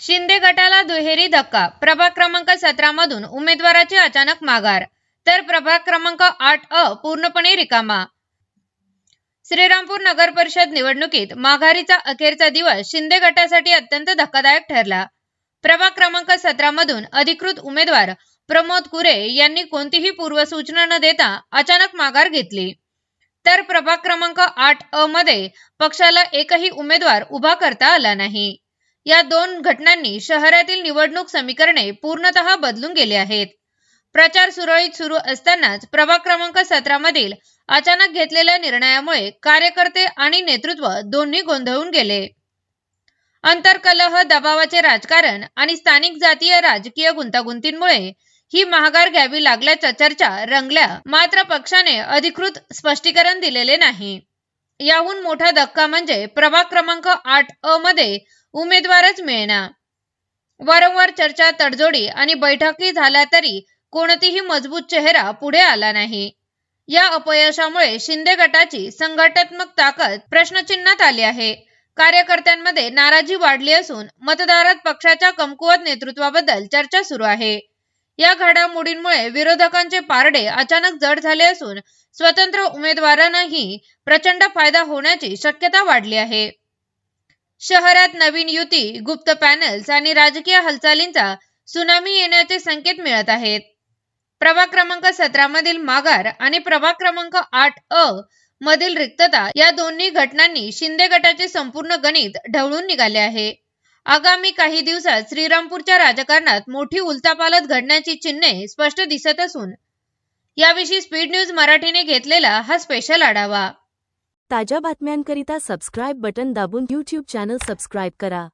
शिंदे गटाला दुहेरी धक्का. प्रभाग क्रमांक सतरा मधून उमेदवाराची अचानक माघार. तर प्रभाग क्रमांक आठ अ पूर्णपणे रिकामा. श्रीरामपूर नगर परिषद निवडणुकीत माघारीचा अखेरचा दिवस शिंदे गटासाठी अत्यंत धक्कादायक ठरला. प्रभाग क्रमांक सतरा मधून अधिकृत उमेदवार प्रमोद कुरे यांनी कोणतीही पूर्वसूचना न देता अचानक माघार घेतली. तर प्रभाग क्रमांक आठ अ मध्ये पक्षाला एकही उमेदवार उभा करता आला नाही. या दोन घटनांनी शहरातील निवडणूक समीकरणे पूर्णतः बदलून गेले आहेत. प्रचार सुरळीत सुरू असतानाच प्रभाग क्रमांक सतरा मधील अचानक घेतलेल्या निर्णयामुळे कार्यकर्ते आणि नेतृत्व दोन्ही गोंधळून गेले. अंतरकलह दबावाचे राजकारण आणि स्थानिक जातीय राजकीय गुंतागुंतींमुळे ही महागार घ्यावी लागल्याच्या चर्चा रंगल्या. मात्र पक्षाने अधिकृत स्पष्टीकरण दिलेले नाही. याहून मोठा धक्का म्हणजे प्रभाग क्रमांक आठ अ मध्ये उमेदवारच मिळणार वारंवार चर्चा तडजोडी आणि बैठकी झाल्या तरी कोणतीही मजबूत चेहरा पुढे आला नाही. या अपयशामुळे शिंदे गटाची संघटनात्मक ताकद प्रश्नचिन्हात आली आहे. कार्यकर्त्यांमध्ये नाराजी वाढली असून मतदारात पक्षाच्या कमकुवत नेतृत्वाबद्दल चर्चा सुरू आहे. या घडामोडींमुळे विरोधकांचे पारडे अचानक जड झाले असून स्वतंत्र उमेदवारांनाही प्रचंड फायदा होण्याची शक्यता वाढली आहे. शहरात नवीन युती गुप्त पॅनल्स आणि राजकीय हालचालींचा सुनामी येण्याचे संकेत मिळत आहेत. प्रभाग क्रमांक सतरा मधील माघार आणि प्रभाग क्रमांक आठ अ मधील रिक्तता या दोन्ही घटनांनी शिंदे गटाचे संपूर्ण गणित ढवळून निघाले आहे. आगामी काही दिवसात श्रीरामपूरच्या राजकारणात मोठी उलथापालथ घडण्याची चिन्हे स्पष्ट दिसत असून याविषयी स्पीड न्यूज मराठीने घेतलेला हा स्पेशल आढावा. ताज्या बातम्यांकरिता सबस्क्राईब बटन दाबून यूट्यूब चॅनल सबस्क्राईब करा.